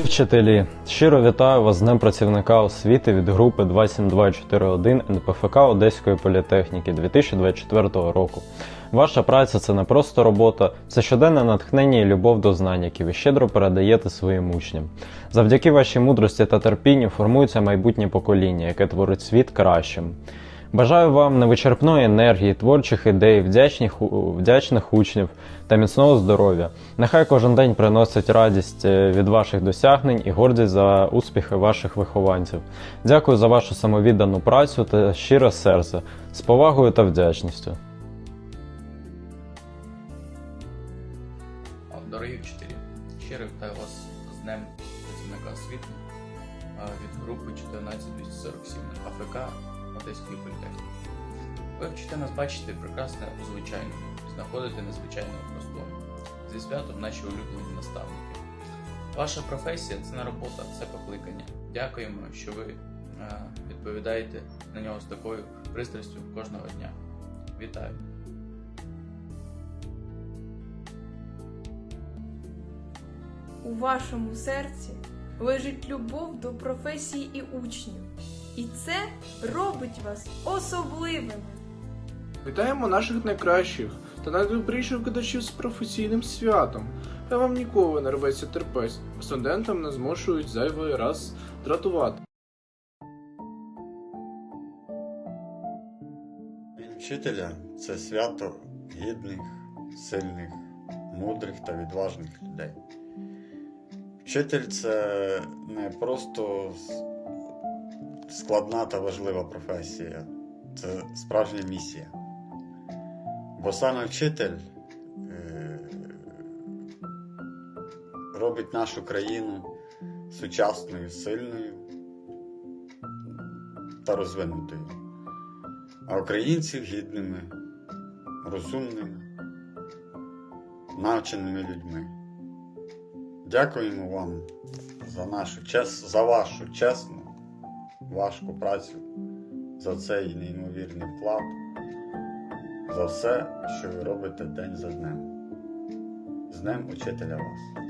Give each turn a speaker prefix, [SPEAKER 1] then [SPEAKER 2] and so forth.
[SPEAKER 1] Вчителі, щиро вітаю вас з Днем працівника освіти від групи 27241 НПФК Одеської політехніки 2024 року. Ваша праця це не просто робота, це щоденне натхнення і любов до знань, які ви щедро передаєте своїм учням. Завдяки вашій мудрості та терпінню формується майбутнє покоління, яке творить світ кращим. Бажаю вам невичерпної енергії, творчих ідей, вдячних, вдячних учнів та міцного здоров'я. Нехай кожен день приносить радість е, від ваших досягнень і гордість за успіхи ваших вихованців. Дякую за вашу самовіддану працю та щире серце з повагою та вдячністю.
[SPEAKER 2] Дорогі вчителі, щиро вітаю вас з Днем працівника освіти від групи 14247 АФК Одеської політехніки. Ви вчите нас бачити прекрасне у звичайному, знаходити незвичайне у простому. Зі святом наші улюблені наставники. Ваша професія це не робота, це покликання. Дякуємо, що ви е, відповідаєте на нього з такою пристрастю кожного дня. Вітаю!
[SPEAKER 3] У вашому серці лежить любов до професії і учнів. І це робить вас особливими.
[SPEAKER 4] Вітаємо наших найкращих та найдобріших глядачів з професійним святом. Хай вам ніколи не рветься терпець, студентам не змушують зайвий раз дратувати.
[SPEAKER 5] День вчителя це свято гідних, сильних, мудрих та відважних людей. Вчитель це не просто складна та важлива професія, це справжня місія. Бо саме вчитель е, робить нашу країну сучасною, сильною та розвинутою а українців гідними, розумними, навченими людьми. Дякуємо вам за нашу чес... за вашу чесну, важку працю, за цей неймовірний вклад, за все, що ви робите день за днем. З Днем Учителя вас!